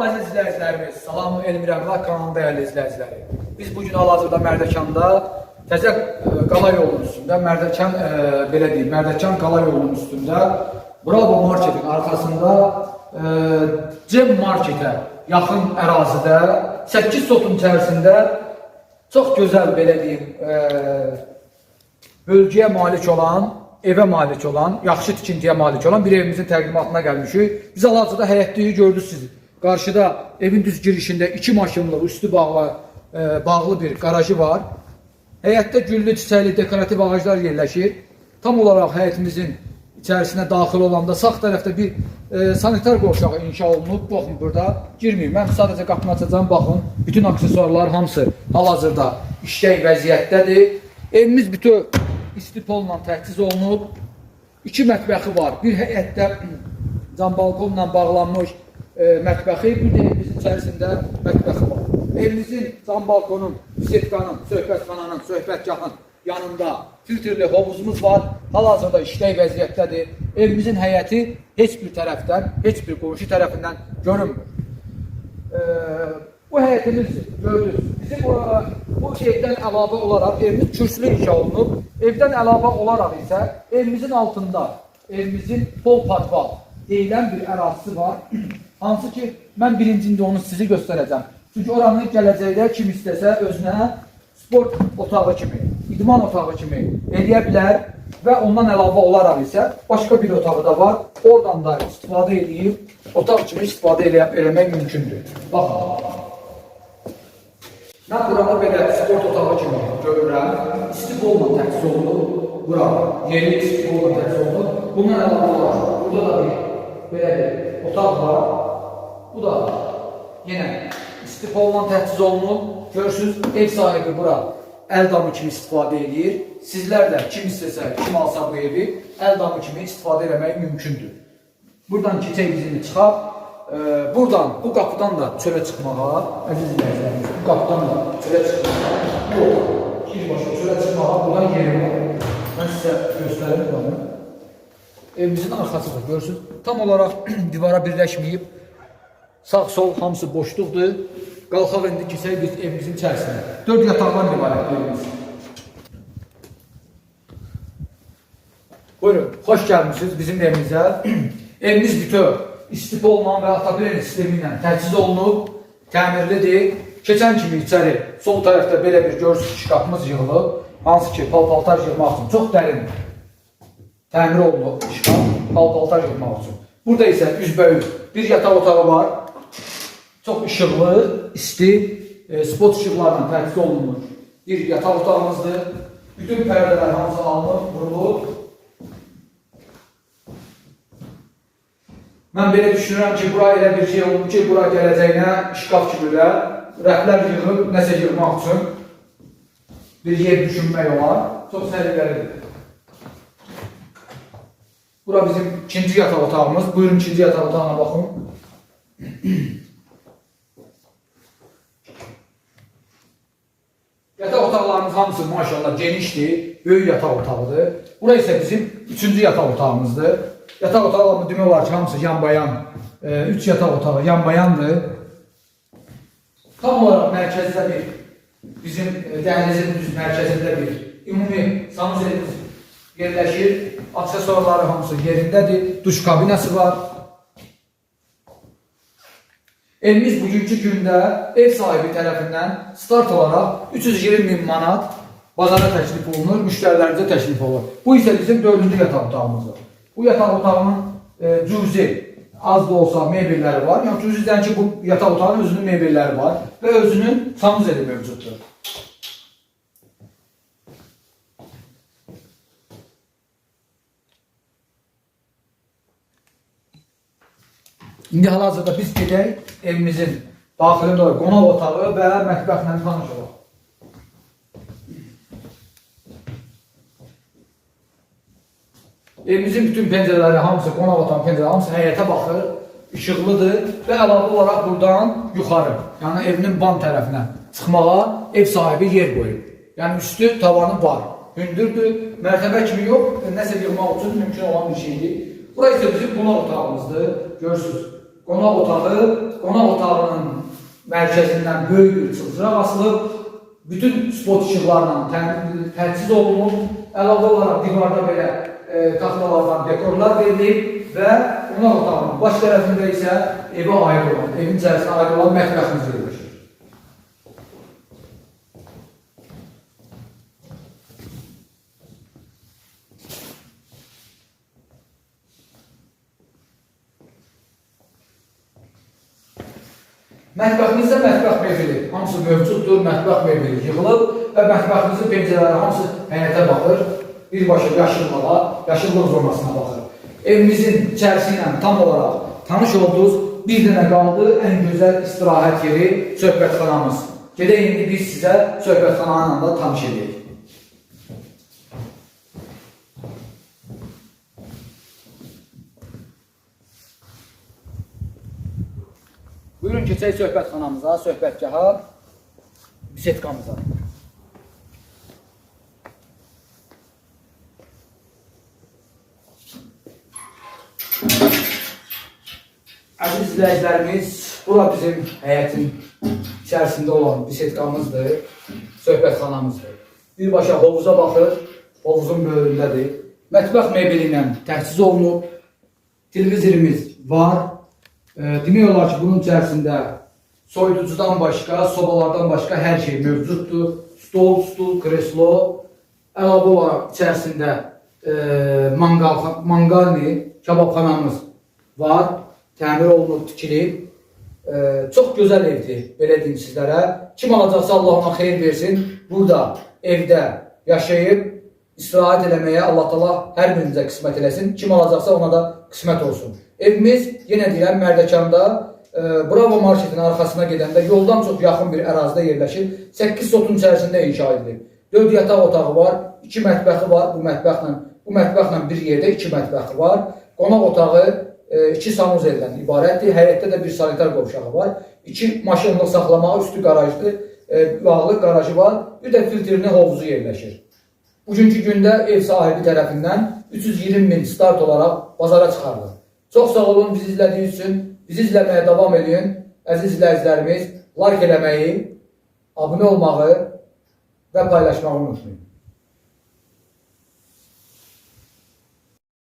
Salam əziz izləyicilərimiz, salam Elmir Əmlak kanalının dəyərli izləyiciləri. Biz bugün hal-hazırda Mərdəkanda Təzə qala yolunun üstündə, Mərdəkan e, belə deyim, Mərdəkan qala yolunun üstündə Bravo Marketin arxasında e, Cem Marketə yaxın ərazidə 8 sotun içərisində çox gözəl belə deyim, e, bölgəyə malik olan, evə malik olan, yaxşı tikintiyə malik olan bir evimizin təqdimatına gəlmişik. Biz hal-hazırda həyətliyi gördünüz siz. Qarşıda evin düz girişində iki maşınlı, üstü bağlı, e, bağlı bir qarajı var. Həyətdə güllü, çiçəkli, dekorativ ağaclar yerləşir. Tam olaraq həyətimizin içərisinə daxil olanda sağ tərəfdə bir e, sanitar qovşağı inşa olunub. Baxın burada girməyim. Mən sadəcə qapını açacağam. Baxın, bütün aksesuarlar hamısı hal-hazırda işlək vəziyyətdədir. Evimiz bütün istipolla təchiz olunub. İki mətbəxi var. Bir həyətdə cam balkonla bağlanmış e, mətbəxi, bir də evimizin içərisində mətbəxi var. Evimizin cam balkonun, bisetkanın, söhbətxananın, söhbətgahın yanında filtrli hovuzumuz var. Hal-hazırda işlək vəziyyətdədir. Evimizin həyəti heç bir tərəfdən, heç bir qonşu tərəfindən görünmür. Ee, bu həyətimiz gördünüz. Bizim bu, bu evdən əlavə olaraq evimiz kürsülü inşa olunub. Evdən əlavə olaraq isə evimizin altında evimizin pol patval deyilən bir ərazisi var. Hansı ki mən birincində onu sizi göstərəcəm. Çünki oranı gələcəkdə kim istəsə özünə sport otağı kimi, idman otağı kimi eləyə bilər və ondan əlavə olaraq isə başqa bir otağı da var. Oradan da istifadə edib otaq kimi istifadə eləyə, eləmək mümkündür. Baxın. Mən buranı belə sport otağı kimi görürəm. İstiqolla təchiz olunub. Bura yeni istiqolla təchiz olunub. Bundan əlavə olaraq burada da bir belə bir otaq var. Bu da yenə istiqolla təchiz olunub. Görürsünüz, ev sahibi bura əl damı kimi istifadə edir. Sizlər də kim istəsə, kim alsa bu evi əl damı kimi istifadə etmək mümkündür. Buradan keçək bizini çıxaq. Ee, buradan, bu qapıdan da çölə çıxmağa, əziz izləyicilərimiz, bu qapıdan da çölə çıxmağa, yox, birbaşa çölə çıxmağa buradan yeri var. Mən sizə göstərim buranı. Evimizin arxasıdır, görürsünüz. Tam olaraq divara birləşməyib, sağ-sol hamısı boşluqdur. Qalxaq indi keçək biz evimizin içərisinə. Dörd yataqdan ibarət evimiz. Buyurun, xoş gəlmişsiniz bizim evimizə. Evimiz bütöv, istifolman və ataplen sistemi ilə təchiz olunub, təmirlidir. Keçən kimi içəri sol tərəfdə belə bir görürsünüz şkafımız yığılıb, hansı ki pal-paltar yığmaq üçün çox dərin təmir olunub şkaf, pal-paltar yığmaq üçün. Burada isə üzbəüz bir yataq otağı var, çox işıqlı, isti, e, spot işıqlarla təchiz olunmuş bir yataq otağımızdır. Bütün pərdələr hamısı alınıb, vurulub. Mən belə düşünürəm ki, bura elə bir şey olub ki, bura gələcəyinə şkaf kimi də rəflər yığıb, nəsə yığmaq üçün bir yer düşünmək olar. Çox səliqəlidir. Bura bizim ikinci yataq otağımız. Buyurun ikinci yataq otağına baxın. Yataq otaqlarımız hamısı maşallah genişdir, böyük yataq otağıdır. Bura isə bizim üçüncü yataq otağımızdır. Yataq otaqlarımız demək olar ki, hamısı yan-bayan, e, üç yataq otağı yan-bayandır. Tam olaraq mərkəzdə bir, bizim e, dəhlizin düz mərkəzində bir ümumi sanuzelimiz yerləşir. Aksesuarları hamısı yerindədir. Duş kabinası var. Evimiz bugünkü gündə ev sahibi tərəfindən start olaraq 320 min manat bazara təklif olunur, müştərilərimizə təklif olur. Bu isə bizim dördüncü yataq otağımızdır. Bu yataq otağının e, cüzi az da olsa mebelləri var. Yəni cüzidən ki bu yataq otağının özünün mebelləri var və özünün sanuzeli mövcuddur. İndi hal-hazırda biz gedək evimizin daxilində qonaq otağı və mətbəxlə tanış olaq. Evimizin bütün pəncərələri hamısı, qonaq otağının pəncərələri hamısı həyətə baxır, işıqlıdır və əlavə olaraq buradan yuxarı, yəni evinin ban tərəfinə çıxmağa ev sahibi yer qoyub. Yəni üstü tavanı var, hündürdür, mərtəbə kimi yox, nəsə yığmaq üçün mümkün olan bir şeydir. Bura isə bizim qonaq otağımızdır, görürsünüz. Qonaq otağı, qonaq otağının mərkəzindən böyük bir çılçıraq asılıb, bütün spot işıqlarla tə- təchiz olunub, əlavə olaraq divarda belə e, taxtalardan dekorlar verilib və qonaq otağının baş tərəfində isə evə aid olan, evin içərisinə aid olan mətbəximiz yerləşir. Mətbəximizdə mətbəx mebeli, hamısı mövcuddur, mətbəx mebeli yığılıb və mətbəximizin pəncərələri hamısı həyətə baxır. Birbaşa yaşıllığa, yaşıllıq zonasına baxır. Evimizin içərisi ilə tam olaraq tanış olduğunuz bir dənə qaldı ən gözəl istirahət yeri söhbətxanamız. Gedək indi biz sizə söhbətxananı da tanış edək. Buyurun keçək söhbətxanamıza, söhbətgaha, bisetkamıza. Əziz izləyicilərimiz, bura bizim həyətin içərisində olan bisetkamızdır, söhbətxanamızdır. Birbaşa hovuza baxır, hovuzun böyründədir. Mətbəx mebeli ilə təchiz olunub, televizorimiz var. E, demək olar ki, bunun içərisində soyuducudan başqa, sobalardan başqa hər şey mövcuddur. Stol, stul, kreslo, əlavə olaraq içərisində e, mangal, mangalni, kababxanamız var. Təmir olunub, tikilib. E, çox gözəl evdir, belə deyim sizlərə. Kim alacaqsa Allah ona xeyir versin. Burada, evdə yaşayıb, istirahət eləməyə Allah Taala hər birinizə qismət eləsin. Kim alacaqsa ona da qismət olsun. Evimiz yenə deyirəm Mərdəkanda e, Bravo marketinin arxasına gedəndə yoldan çox yaxın bir ərazidə yerləşir. 8 sotun içərisində inşa edilib. 4 yataq otağı var, 2 mətbəxi var. Bu mətbəxlə bu mətbəxlə bir yerdə 2 mətbəxi var. Qonaq otağı 2 sanuzeldən ibarətdir. Həyətdə də bir sanitar qovşağı var. 2 maşınlıq saxlamağa üstü qarajlı, e, bağlı qarajı var. Bir də filtrli hovuzu yerləşir. Bugünkü gündə ev sahibi tərəfindən 320 min start olaraq bazara çıxarılır. Çox sağ olun bizi izlədiyiniz üçün. Bizi izləməyə davam edin. Əziz izləyicilərimiz, like eləməyi, abunə olmağı və paylaşmağı unutmayın.